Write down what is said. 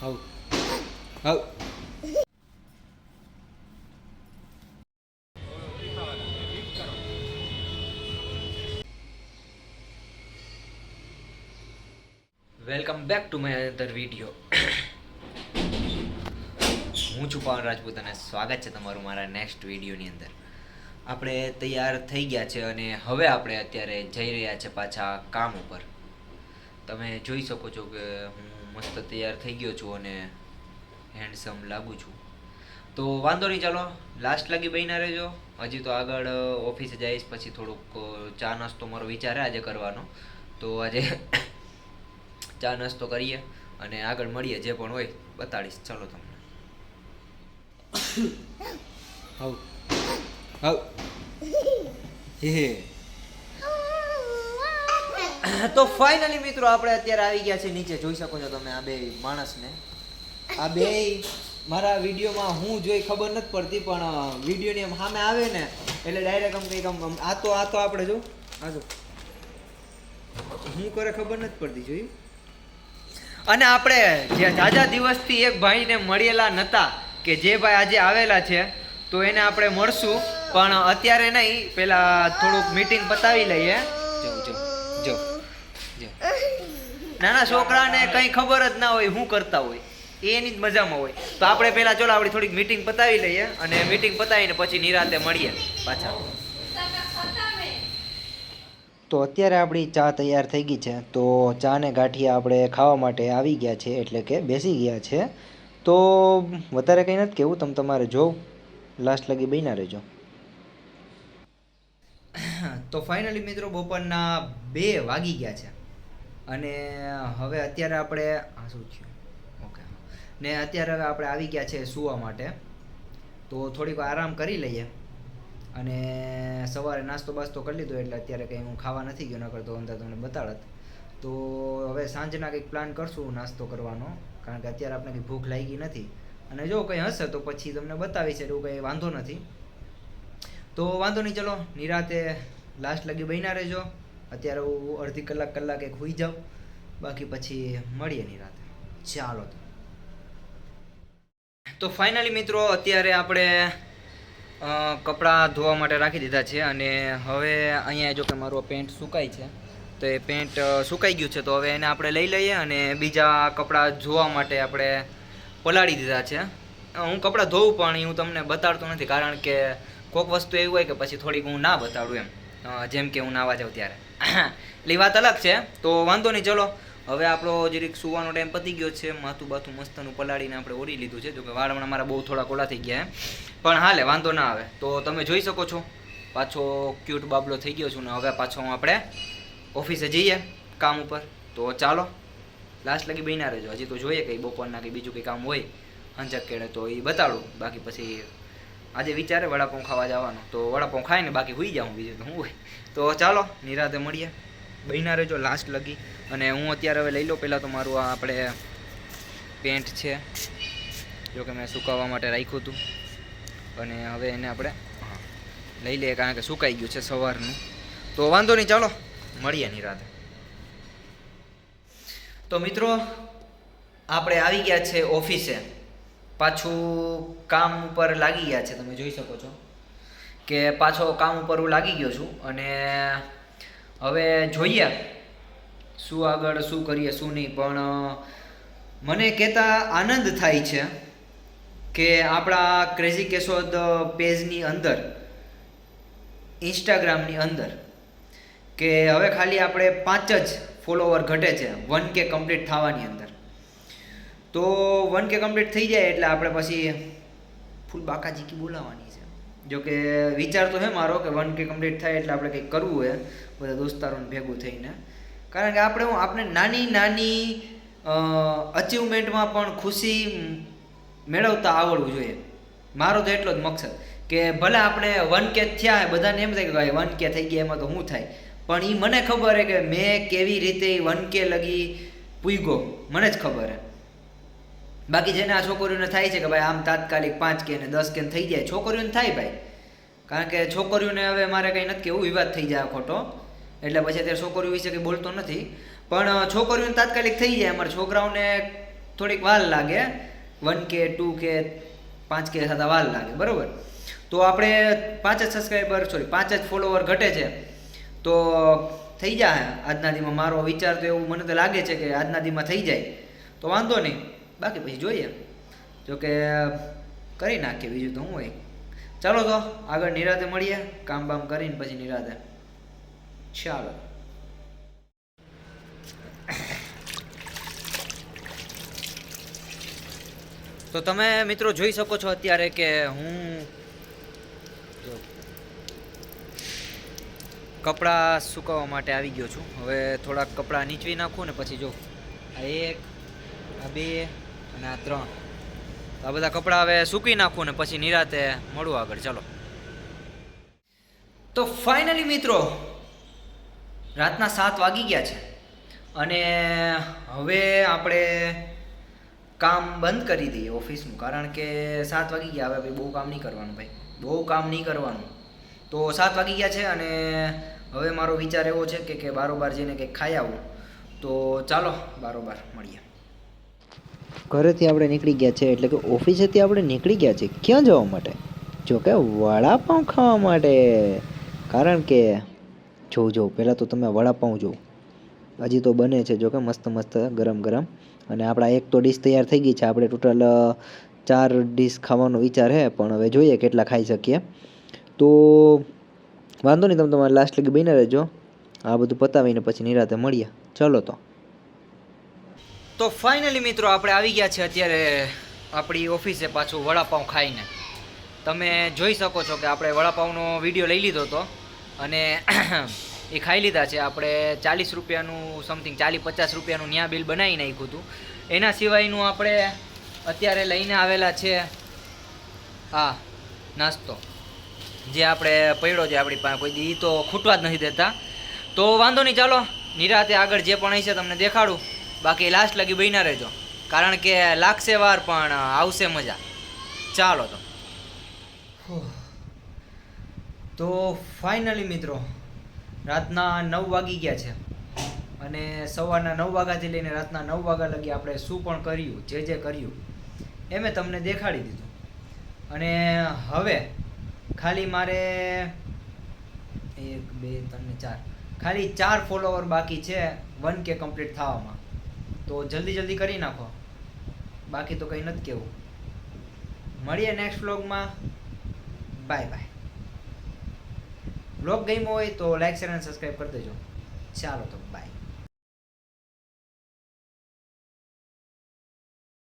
હવ હવ welcome back to my other video હું છું પવન રાજપૂત અને સ્વાગત છે તમારું મારા નેક્સ્ટ વિડીયોની અંદર. આપણે તૈયાર થઈ ગયા છે અને હવે આપણે અત્યારે જઈ રહ્યા છે પાછા કામ ઉપર. તમે જોઈ શકો છો કે હું મસ્ત તૈયાર થઈ ગયો છું અને હેન્ડસમ લાગુ છું. તો વાંધો નહીં, ચાલો. લાસ્ટ લાગી બહીના રહેજો. હજી તો આગળ ઓફિસે જઈશ, પછી થોડુંક ચા નાસ્તો મારો વિચાર આજે કરવાનો. તો આજે ચા નાસ્તો કરીએ અને આગળ મળીએ જે પણ હોય, બતાડીશ. ચાલો તમને. હવ હવ હે. તો ફાઇનલી મિત્રો આપણે અત્યારે આવી ગયા છે નીચે. જોઈ શકો છો તમે આ બે માણસને. આ બે મારા વિડીયોમાં હું જોઈ ખબર નથી પડતી, પણ વિડીયોની એમ સામે આવે ને, એટલે ડાયરેક્ટ આમ કંઈક આમ આ તો આ તો આપણે જો, આ જો. હું કરે ખબર નથી પડતી જોઈ અને આપણે જે જાજા દિવસથી એક ભાઈને મળેલા નહોતા કે જે ભાઈ આજે આવેલા છે, તો એને આપણે મળશું. પણ અત્યારે નહીં પહેલાં થોડુંક મીટિંગ પતાવી લઈએ જો જો જો જો નાના છોકરાને કંઈ ખબર જ ના હોય શું કરતા હોય. એની જ મજામાં હોય. તો આપણે પહેલા ચલો આપણી થોડીક મીટિંગ પતાવી લઈએ અને મીટિંગ પતાવીને પછી નિરાતે મળીએ પાછા. તો અત્યારે આપણી ચા તૈયાર થઈ ગઈ છે. તો ચાને ગાંઠિયા આપણે ખાવા માટે આવી ગયા છે એટલે કે બેસી ગયા છે. તો વધારે કંઈ નથી કેવું તમે તમારે જોવ લાસ્ટ લગી બહીના રહેજો. તો ફાઇનલી મિત્રો બપોરના બે વાગી ગયા છે. અને હવે અત્યારે આપણે, આ શું થયું? ઓકે ને અત્યારે હવે આપણે આવી ગયા છે સૂવા માટે. તો થોડીક આરામ કરી લઈએ. અને સવારે નાસ્તો બાસ્તો કરી લીધો, એટલે અત્યારે કંઈ હું ખાવા નથી ગયો, નકર તો અંદર તમને બતાડત. તો હવે સાંજના કંઈક પ્લાન કરશું નાસ્તો કરવાનો, કારણ કે અત્યારે આપણે કંઈ ભૂખ લાગી નથી. અને જો કંઈ હશે, તો પછી તમને બતાવીશ એવું કંઈ વાંધો નથી. તો વાંધો નહીં, ચલો. નિરાતે લાસ્ટ લગી બન્યા રહેજો. અત્યારે હું અડધી કલાક કલાક એક હોઈ જાઉં. બાકી પછી મળીએ નિરાતે ચાલો તો. તો ફાઇનલી મિત્રો, અત્યારે આપણે કપડાં ધોવા માટે રાખી દીધા છે અને હવે અહીંયા જો કે મારું પેન્ટ સુકાય છે, તો એ પેન્ટ સુકાઈ ગયું છે. તો હવે એને આપણે લઈ લઈએ અને બીજા કપડાં ધોવા માટે આપણે પલાળી દીધા છે. હું કપડાં ધોઉં પણ એ હું તમને બતાડતો નથી, કારણ કે કોઈક વસ્તુ એવી હોય કે પછી થોડીક હું ના બતાડું એમ. જેમ કે હું નાવા જાઉં ત્યારે. એટલે વાત અલગ છે. તો વાંધો નહીં, ચલો. હવે આપણો જરીક સુવાનો ટાઈમ પતી ગયો છે. માથું બાથું મસ્તનું પલાળીને આપણે ઓરી લીધું છે. જોકે વાળ હમણાં મારા બહુ થોડા કોલા થઈ ગયા. પણ હાલે, વાંધો ના આવે. તો તમે જોઈ શકો છો. પાછો ક્યુટ બાબલો થઈ ગયો છું ને હવે પાછો આપણે ઓફિસે જઈએ કામ ઉપર. તો ચાલો. લાસ્ટ લગી બહીના રહેજો. હજી તો જોઈએ કંઈ બપોરના કંઈ બીજું કંઈ કામ હોય. હંચક કેળે તો એ બતાડું. બાકી પછી આજે વિચારે વડાપાઉં ખાવા જવાનું. તો વડાપાઉં ખાઈને બાકી હોઈ જાઉં બીજું તો હું હોય. તો ચાલો, નિરાતે મળીએ. બહીના રહેજો લાસ્ટ લગી. અને હું અત્યારે હવે લઈ લો પહેલાં તો મારું આ આપણે પેન્ટ છે, જો કે મેં સુકાવવા માટે રાખ્યું હતું. અને હવે એને આપણે લઈ લઈએ, કારણ કે સુકાઈ ગયું છે સવારનું. તો વાંધો નહીં, ચાલો. મળીએ નિરાતે. તો મિત્રો, આપણે આવી ગયા છે ઓફિસે. પાછું કામ ઉપર લાગી ગયા છે, તમે જોઈ શકો છો. કે પાછો કામ ઉપર હું લાગી ગયો છું અને હવે જોઈએ શું આગળ શું કરીએ, શું નહીં. પણ મને કહેતા આનંદ થાય છે કે આપણા ક્રેઝી કેશોદ પેજની અંદર ઇન્સ્ટાગ્રામની અંદર, કે હવે ખાલી આપણે પાંચ જ ફોલોવર ઘટે છે વન કે કમ્પ્લીટ થવાની અંદર. તો વન કે કમ્પ્લીટ થઈ જાય એટલે આપણે પછી ફૂલ બાકાજીકી બોલાવવાની છે. જો કે વિચાર તો હે મારો કે વન કે કમ્પ્લીટ થાય એટલે આપણે કંઈક કરવું હોય બધા દોસ્તારોને ભેગું થઈને. કારણ કે આપણે હું આપણે નાની નાની અચીવમેન્ટમાં પણ ખુશી મેળવતા આવડવું જોઈએ. મારો તો એટલો જ મકસદ કે ભલે આપણે વન કે થયા બધાને એમ થાય કે ભાઈ વન કે થઈ ગયા, એમાં તો શું થાય. પણ એ મને ખબર છે કે મેં કેવી રીતે વન કે લગી પૂગ્યો મને જ ખબર હે. બાકી જેને આ છોકરીઓને થાય છે કે ભાઈ આમ તાત્કાલિક પાંચ કે ને દસ કે થઈ જાય, છોકરીઓને થાય ભાઈ. કારણ કે છોકરીઓને હવે મારે કંઈ નથી કેવું વિવાદ થઈ જાય ખોટો. એટલે પછી અત્યારે છોકરીઓ વિશે કંઈ બોલતો નથી. પણ છોકરીઓને તાત્કાલિક થઈ જાય. અમારા છોકરાઓને થોડીક વાર લાગે. વન કે, ટુ કે, પાંચ કે થતા વાર લાગે. બરાબર? તો આપણે પાંચ જ સબસ્ક્રાઈબર સોરી પાંચ જ ફોલોવર ઘટે છે. તો થઈ જાય. આજના દીમાં મારો વિચાર તો એવું મને તો લાગે છે કે આજના દીમાં થઈ જાય. તો વાંધો નહીં. બાકી પછી જોઈએ. જો કે કરી નાખીએ બીજું તો હું હોય ચાલો તો, આગળ નિરાતે મળીએ કામ બામ કરીને પછી નિરાતે. ચાલો. તો તમે મિત્રો જોઈ શકો છો અત્યારે કે હું કપડાં સુકાવવા માટે આવી ગયો છું. હવે થોડાક કપડાં નીચવી નાખું ને પછી જો આ એક, આ બે અને આ ત્રણ. તો આ બધા કપડાં હવે સૂકી નાખું ને પછી નિરાતે મળું આગળ. ચાલો. તો ફાઇનલી મિત્રો, રાતના સાત વાગી ગયા છે. અને હવે આપણે કામ બંધ કરી દઈએ ઓફિસનું, કારણ કે સાત વાગી ગયા. હવે બહુ કામ નહીં કરવાનું ભાઈ. બહુ કામ નહીં કરવાનું. તો સાત વાગી ગયા છે અને હવે મારો વિચાર એવો છે કે કે બારોબાર જઈને કંઈક ખાઈ આવું. તો ચાલો, બારોબાર મળીએ. ઘરેથી આપણે નીકળી ગયા છે, એટલે કે ઓફિસેથી આપણે નીકળી ગયા છે, ક્યાં જવા માટે? જો કે વડાપાઉં ખાવા માટે. કારણ કે જોઉં જોઉં પહેલાં તો તમે વડાપાઉં જોઉં હજી તો બને છે, જો કે મસ્ત મસ્ત, ગરમ ગરમ. અને આપણા એક તો ડીશ તૈયાર થઈ ગઈ છે, આપણે ટોટલ ચાર ડીશ ખાવાનો વિચાર છે, પણ હવે જોઈએ કેટલા ખાઈ શકીએ. તો વાંધો નહીં, તમે તમારે લાસ્ટ લગી બહીને રહેજો. આ બધું પતાવીને પછી નિરાતે મળીએ. ચલો તો. તો ફાઇનલી મિત્રો આપણે આવી ગયા છે અત્યારે આપણી ઓફિસે પાછું વડાપાઉં ખાઈને. તમે જોઈ શકો છો કે આપણે વડાપાઉંનો વીડિયો લઈ લીધો હતો અને એ ખાઈ લીધા છે. આપણે ચાલીસ રૂપિયાનું સમથિંગ ચાલીસ પચાસ રૂપિયાનું ન્યા બિલ બનાવી નાખ્યું હતું. એના સિવાયનું આપણે અત્યારે લઈને આવેલા છે આ નાસ્તો. જે આપણે પડ્યો છે આપણી પાસે. કોઈ ઈ તો ખૂટવા જ નથી દેતા. તો વાંધો નહીં, ચાલો. નિરાતે આગળ જે પણ હશે તમને દેખાડું. બાકી લાસ્ટ લગી બન્યા રહેજો. કારણ કે લાગશે વાર, પણ આવશે મજા. ચાલો તો. તો ફાઇનલી મિત્રો, રાતના નવ વાગી ગયા છે. અને સવારના નવ વાગ્યાથી લઈને રાતના નવ વાગ્યા લગી આપણે શું પણ કર્યું, જે જે કર્યું, એ મેં તમને દેખાડી દીધું. અને હવે ખાલી મારે એક, બે, ત્રણ ચાર. ખાલી ચાર ફોલોવર બાકી છે વન કે કમ્પ્લીટ થવામાં. તો જલ્દી જલ્દી કરી નાખો. બાકી તો કંઈ નથી કેવું મળીએ નેક્સ્ટ વ્લોગમાં બાય બાય વ્લોગ ગમ્યો હોય તો લાઈક શેર અને સબસ્ક્રાઈબ કરી દેજો. ચાલો તો બાય